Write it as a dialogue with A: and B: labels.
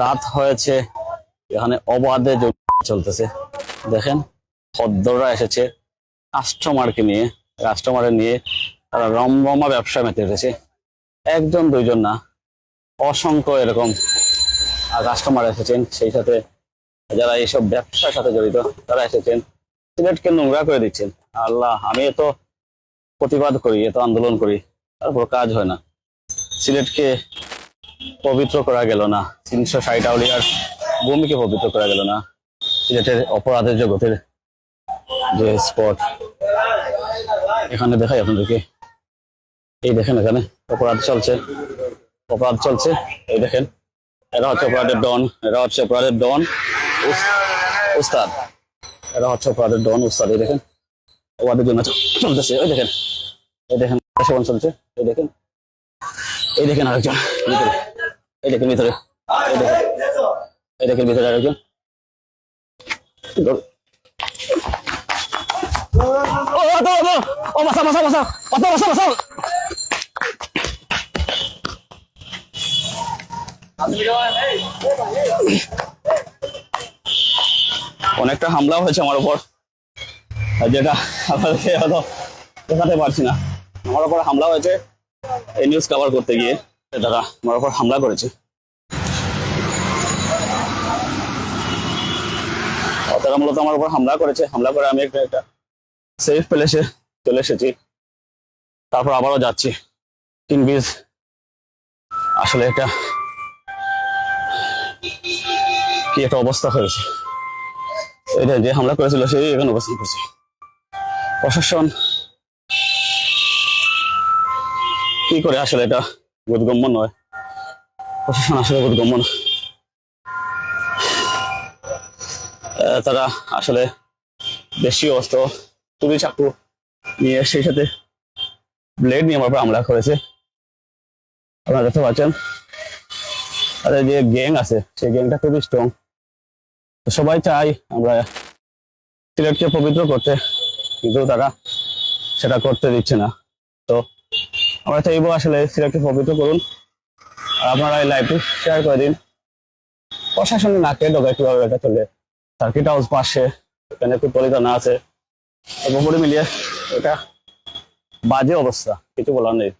A: রাত হয়েছে, এখানে অবাধে চলতেছে। দেখেন, খদ্দররা এসেছে কাস্টমারকে নিয়ে কাস্টমারে নিয়ে তারা রমরমা ব্যবসা মেতে উঠেছে। একজন, দুইজন না, অসংখ্য এরকম কাস্টমার এসেছেন, সেই সাথে যারা এইসব ব্যবসার সাথে জড়িত, তারা এসেছেন। সিলেটকে নোংরা করে দিচ্ছেন। আল্লাহ, আমি এত প্রতিবাদ করি, এত আন্দোলন করি তারপর কাজ হয় না। সিলেটকে পবিত্র করা গেল না। তিনশো ষাট আউলিয়ার ভূমিকে পবিত্র করা গেল না। সিলেটের অপরাধের জগতের যে স্পট, এখানে দেখাই আপনাদেরকে। এই দেখেন এখানে অপরাধ চলছে। অপরাধ চলছে, এই দেখেন। এরা হচ্ছে অপরাধের ডন এরা হচ্ছে অপরাধের ডন উস্তাদ। এরা হচ্ছে অপরাধের ডন, উস্তাদ, এই দেখেন। অপরাধের জন্য চলতেছে ওই দেখেন। এই দেখেন সেবন চলছে এই দেখেন। এই দেখেন আরেকজন, ভিতরে। এই দেখেন ভিতরে, এই দেখেন। এই দেখেন ভিতরে আরেকজন। ও ও ও ও ও বাসা বাসা অনেকটা হামলা হয়েছে আমার উপর। যেটা আপনাদেরকে হয়তো দেখাতে পারছি না, আমার উপর হামলা হয়েছে এই নিউজ কভার করতে গিয়ে। তারা আমার উপর হামলা করেছে। তারা মূলত আমার উপর হামলা করেছে। হামলা করে আমি একটা একটা সেফ প্লেসে চলে এসেছি। তারপর আবারও যাচ্ছি। তিন বিজ। আসলে এটা কি একটা অবস্থা হয়েছে? এটা যে হামলা করেছিল সেই এখানে অবস্থান করছে। প্রশাসন কি করে আসলে এটা বোধগম্য নয়? প্রশাসন আসলে বোধগম্য আহ, তারা আসলে দেশীয় অস্ত্র তুলি চাকু নিয়ে সেই সাথে ব্লেড নিয়ে আমার হামলা করেছে। আপনারা দেখতে পাচ্ছেন তাদের যে গ্যাং আছে সেই গ্যাংটা খুবই স্ট্রং সবাই চাই আমরা সিলেটকে পবিত্র করতে, কিন্তু তারা সেটা করতে দিচ্ছে না। তো আমরা চাইব আসলে সিলেটকে পবিত্র করুন। আর আপনারা এই লাইভটি শেয়ার করে দিন। প্রশাসনের নাকে ডোকায় কীভাবে এটা চলে। সার্কিট হাউস পাশে, এখানে একটু পলিথানা আছে। সর্বোপরি মিলিয়ে এটা বাজে অবস্থা, কিছু বলার নেই।